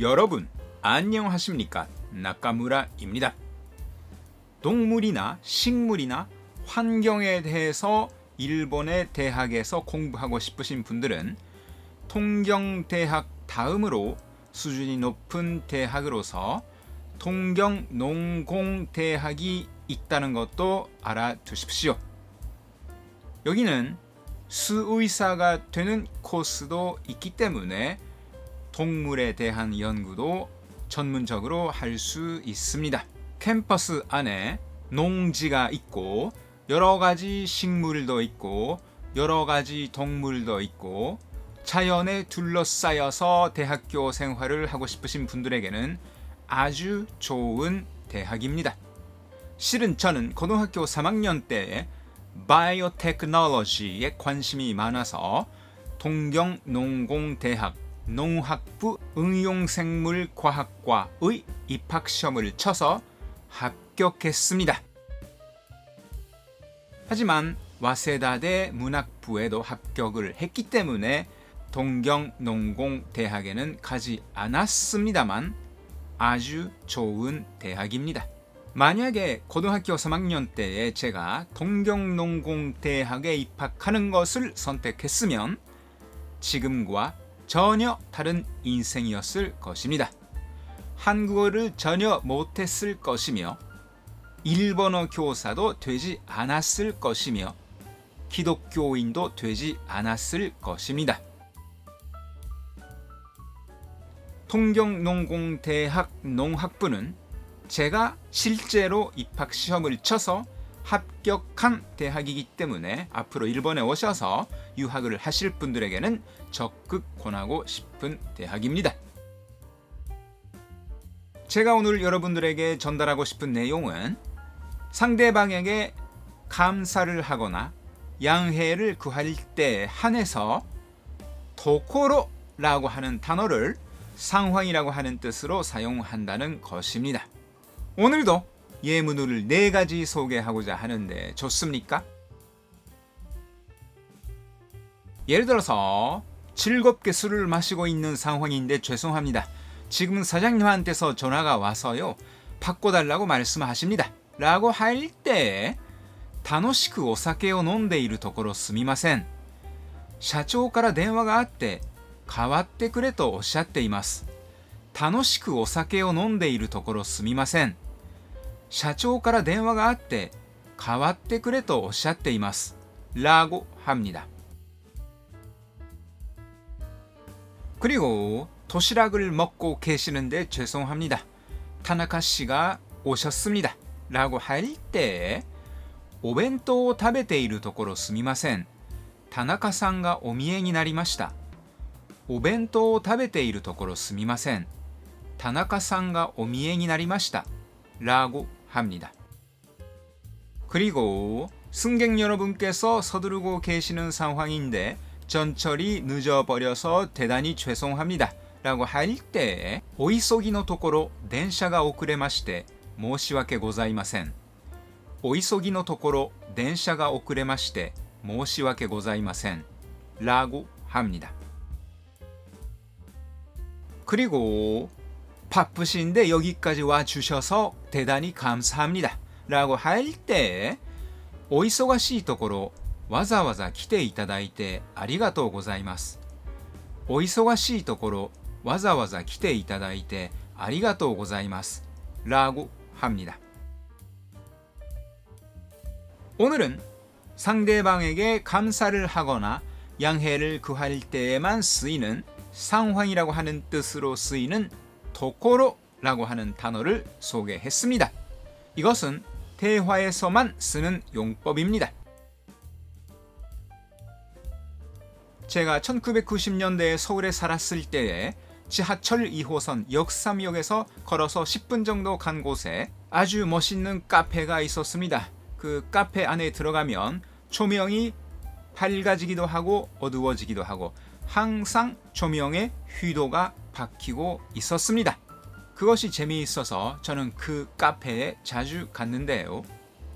여러분 안녕하십니까 나카무라입니다. 동물이나 식물이나 환경에 대해서 일본의 대학에서 공부하고 싶으신 분들은 통경대학 다음으로 수준이 높은 대학으로서 통경농공대학이 있다는 것도 알아두십시오. 여기는 수의사가 되는 코스도 있기 때문에 동물에 대한 연구도 전문적으로 할 수 있습니다. 캠퍼스 안에 농지가 있고 여러 가지 식물도 있고 여러 가지 동물도 있고 자연에 둘러싸여서 대학교 생활을 하고 싶으신 분들에게는 아주 좋은 대학입니다. 실은 저는 고등학교 3학년 때 바이오테크놀로지에 관심이 많아서 동경 농공대학 농학부 응용생물과학과의 입학시험을 쳐서 합격했습니다. 하지만 와세다대 문학부에도 합격을 했기 때문에 동경농공대학에는 가지 않았습니다만 아주 좋은 대학입니다. 만약에 고등학교 3학년 때에 제가 동경농공대학에 입학하는 것을 선택했으면 지금과 전혀 다른 인생이었을 것입니다. 한국어를 전혀 못했을 것이며 일본어 교사도 되지 않았을 것이며 기독교인도 되지 않았을 것입니다. 통경농공대학 농학부는 제가 실제로 입학 시험을 쳐서 합격한 대학이기 때문에 앞으로 일본에 오셔서 유학을 하실 분들에게는 적극 권하고 싶은 대학입니다. 제가 오늘 여러분들에게 전달하고 싶은 내용은 상대방에게 감사를 하거나 양해를 구할 때 한해서 도코로라고 하는 단어를 상황이라고 하는 뜻으로 사용한다는 것입니다. 오늘도 예문을 네 가지 소개하고자 하는데 좋습니까? 예를 들어서 즐겁게 술을 마시고 있는 상황인데 죄송합니다. 지금 사장님한테서 전화가 와서요. 바꿔달라고 말씀하십니다. 라고 할 때, 楽しくお酒を飲んでいるところすみません。社長から電話があって、代わってくれとおっしゃっています。楽しくお酒を飲んでいるところすみません。 社長から電話があって、代わってくれとおっしゃっています。라고 합니다. 그리고 도시락을 먹고 계시는데 죄송합니다. 타나카 씨가 오셨습니다. 라고 할 때, お弁当を食べているところすみません。田中さんがお見えになりました。お弁当を食べているところすみません。田中さんがお見えになりました。라고 합니다. 그리고 승객 여러분께서 서두르고 계시는 상황인데 전철이 늦어버려서 대단히 죄송합니다. 라고 할 때, お急ぎのところ電車が遅れまして申し訳ございません。お急ぎのところ電車が遅れまして申し訳ございません。라고 합니다. 그리고 바쁘신데 여기까지 와 주셔서 대단히 감사합니다. 라고 할 때, お忙しいところわざわざ来ていただいてありがとうございます。お忙しいところわざわざ来ていただいてありがとうございます。라고 합니다. 오늘은 상대방에게 감사를 하거나 양해를 구할 때에만 쓰이는 상황이라고 하는 뜻으로 쓰이는 도코로라고 하는 단어를 소개했습니다. 이것은 대화에서만 쓰는 용법입니다. 제가 1990년대에 서울에 살았을 때에 지하철 2호선 역삼역에서 걸어서 10분 정도 간 곳에 아주 멋있는 카페가 있었습니다. 그 카페 안에 들어가면 조명이 밝아지기도 하고 어두워지기도 하고 항상 조명의 휘도가 바뀌고 있었습니다. 그것이 재미있어서 저는 그 카페에 자주 갔는데요.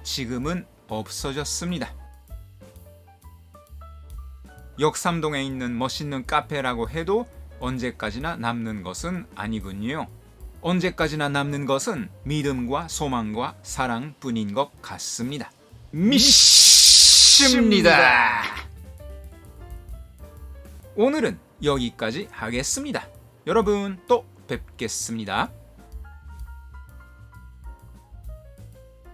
지금은 없어졌습니다. 역삼동에 있는 멋있는 카페라고 해도 언제까지나 남는 것은 아니군요. 언제까지나 남는 것은 믿음과 소망과 사랑뿐인 것 같습니다. 믿습니다. 오늘은 여기까지 하겠습니다. 여러분 또 뵙겠습니다.